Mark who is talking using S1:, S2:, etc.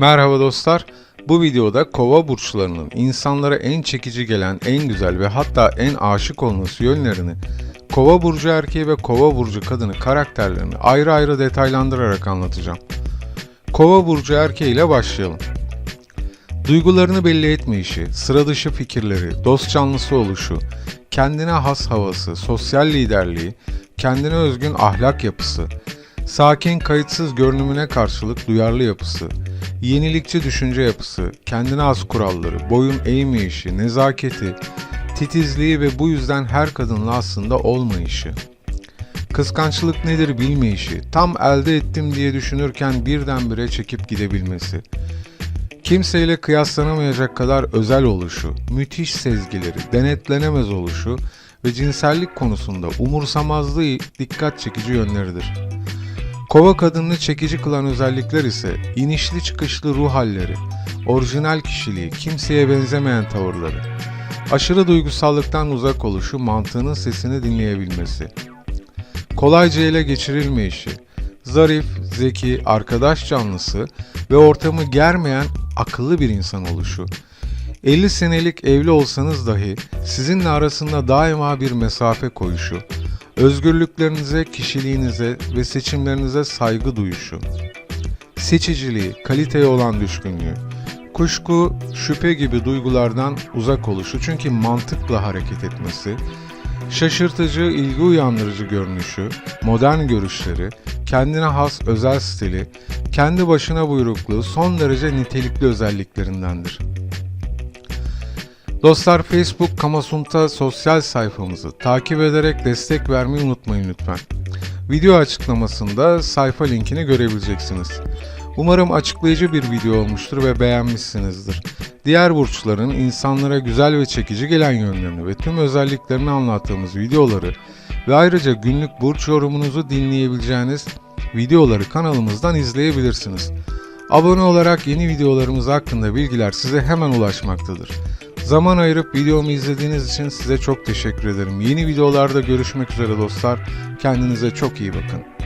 S1: Merhaba dostlar. Bu videoda kova burçlarının insanlara en çekici gelen, en güzel ve hatta en aşık olması yönlerini, kova burcu erkeği ve kova burcu kadını karakterlerini ayrı ayrı detaylandırarak anlatacağım. Kova burcu erkeği ile başlayalım. Duygularını belli etmeyişi, sıra dışı fikirleri, dost canlısı oluşu, kendine has havası, sosyal liderliği, kendine özgün ahlak yapısı, sakin kayıtsız görünümüne karşılık duyarlı yapısı, yenilikçi düşünce yapısı, kendine has kuralları, boyun eğmeyişi, nezaketi, titizliği ve bu yüzden her kadınla aslında olmayışı. Kıskançlık nedir bilmeyişi, tam elde ettim diye düşünürken birdenbire çekip gidebilmesi. Kimseyle kıyaslanamayacak kadar özel oluşu, müthiş sezgileri, denetlenemez oluşu ve cinsellik konusunda umursamazlığı dikkat çekici yönleridir. Kova kadınını çekici kılan özellikler ise inişli çıkışlı ruh halleri, orijinal kişiliği, kimseye benzemeyen tavırları, aşırı duygusallıktan uzak oluşu, mantığının sesini dinleyebilmesi, kolayca ele geçirilmeyişi, zarif, zeki, arkadaş canlısı ve ortamı germeyen akıllı bir insan oluşu, 50 senelik evli olsanız dahi sizinle arasında daima bir mesafe koyuşu, özgürlüklerinize, kişiliğinize ve seçimlerinize saygı duyuşu, seçiciliği, kaliteye olan düşkünlüğü, kuşku, şüphe gibi duygulardan uzak oluşu çünkü mantıkla hareket etmesi, şaşırtıcı, ilgi uyandırıcı görünüşü, modern görüşleri, kendine has özel stili, kendi başına buyrukluğu son derece nitelikli özelliklerindendir. Dostlar Facebook Kamasunta sosyal sayfamızı takip ederek destek vermeyi unutmayın lütfen. Video açıklamasında sayfa linkini görebileceksiniz. Umarım açıklayıcı bir video olmuştur ve beğenmişsinizdir. Diğer burçların insanlara güzel ve çekici gelen yönlerini ve tüm özelliklerini anlattığımız videoları ve ayrıca günlük burç yorumunuzu dinleyebileceğiniz videoları kanalımızdan izleyebilirsiniz. Abone olarak yeni videolarımız hakkında bilgiler size hemen ulaşmaktadır. Zaman ayırıp videomu izlediğiniz için size çok teşekkür ederim. Yeni videolarda görüşmek üzere dostlar. Kendinize çok iyi bakın.